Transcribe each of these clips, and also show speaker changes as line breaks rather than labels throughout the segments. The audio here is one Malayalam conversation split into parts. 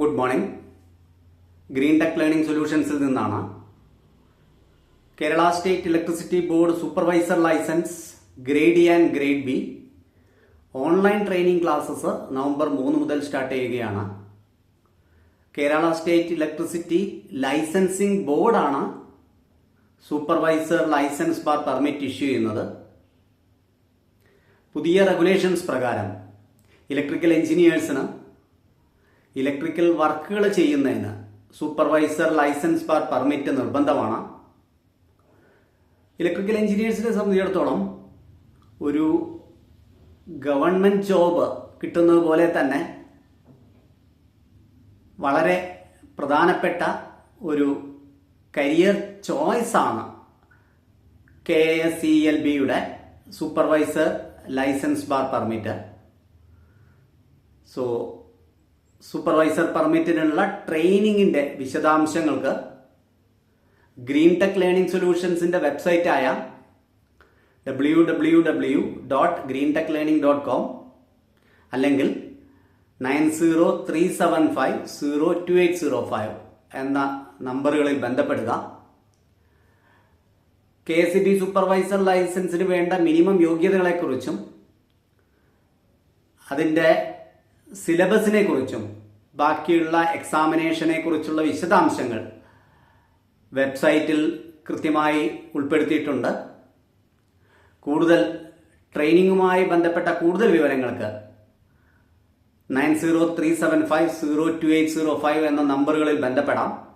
Good morning. Green tech learning സൊല്യൂഷൻസിൽ നിന്നാണ്. Kerala state electricity board supervisor license grade A and grade B. Online training classes November മൂന്ന് മുതൽ സ്റ്റാർട്ട് ചെയ്യുകയാണ്. കേരള സ്റ്റേറ്റ് ഇലക്ട്രിസിറ്റി ലൈസൻസിംഗ് ബോർഡാണ് supervisor license bar permit issue ചെയ്യുന്നത്. പുതിയ റെഗുലേഷൻസ് പ്രകാരം ഇലക്ട്രിക്കൽ എഞ്ചിനീയേഴ്സിന് ഇലക്ട്രിക്കൽ വർക്കുകൾ ചെയ്യുന്നതിന് സൂപ്പർവൈസർ ലൈസൻസ് ബാർ പെർമിറ്റ് നിർബന്ധമാണ്. ഇലക്ട്രിക്കൽ എഞ്ചിനീയേഴ്സിനെ സംബന്ധിച്ചിടത്തോളം ഒരു ഗവൺമെന്റ് ജോബ് കിട്ടുന്നത് പോലെ തന്നെ വളരെ പ്രധാനപ്പെട്ട ഒരു കരിയർ ചോയ്സ് ആണ് കെ എസ് സി എൽ ബിയുടെ supervisor license bar permit so supervisor പെർമിറ്റിനുള്ള ട്രെയിനിങ്ങിന്റെ വിശദാംശങ്ങൾക്ക് ഗ്രീൻ ടെക് ലേണിംഗ് സൊല്യൂഷൻസിന്റെ വെബ്സൈറ്റായ W W W dot green tech learning dot com അല്ലെങ്കിൽ nine zero three seven five zero two eight zero five എന്ന നമ്പറുകളിൽ ബന്ധപ്പെടുക. കെ എസ് ബി സൂപ്പർവൈസർ ലൈസൻസിന് വേണ്ട മിനിമം യോഗ്യതകളെക്കുറിച്ചും അതിന്റെ സിലബസിനെ കുറിച്ചും ബാക്കിയുള്ള എക്സാമിനേഷനെ കുറിച്ചുള്ള വിശദാംശങ്ങൾ വെബ്സൈറ്റിൽ കൃത്യമായി ഉൾപ്പെടുത്തിയിട്ടുണ്ട്. കൂടുതൽ ട്രെയിനിങ്ങുമായി ബന്ധപ്പെട്ട കൂടുതൽ വിവരങ്ങൾക്ക് nine zero three seven five zero two eight zero five എന്ന നമ്പറുകളിൽ ബന്ധപ്പെടാം.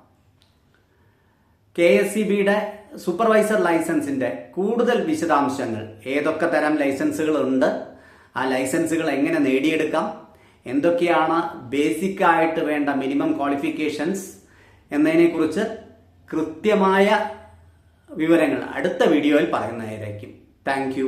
കെ എസ് സി ബിയുടെ സൂപ്പർവൈസർ ലൈസൻസിന്റെ കൂടുതൽ വിശദാംശങ്ങൾ ഏതൊക്കെ തരം ലൈസൻസുകൾ ഉണ്ട് ആ ലൈസൻസുകൾ എങ്ങനെ നേടിയെടുക്കാം എന്തൊക്കെയാണ് ബേസിക് ആയിട്ട് വേണ്ട മിനിമം ക്വാളിഫിക്കേഷൻസ് എന്നതിനെക്കുറിച്ച് കൃത്യമായ വിവരങ്ങൾ അടുത്ത വീഡിയോയിൽ പറയുന്നതായിരിക്കും. താങ്ക്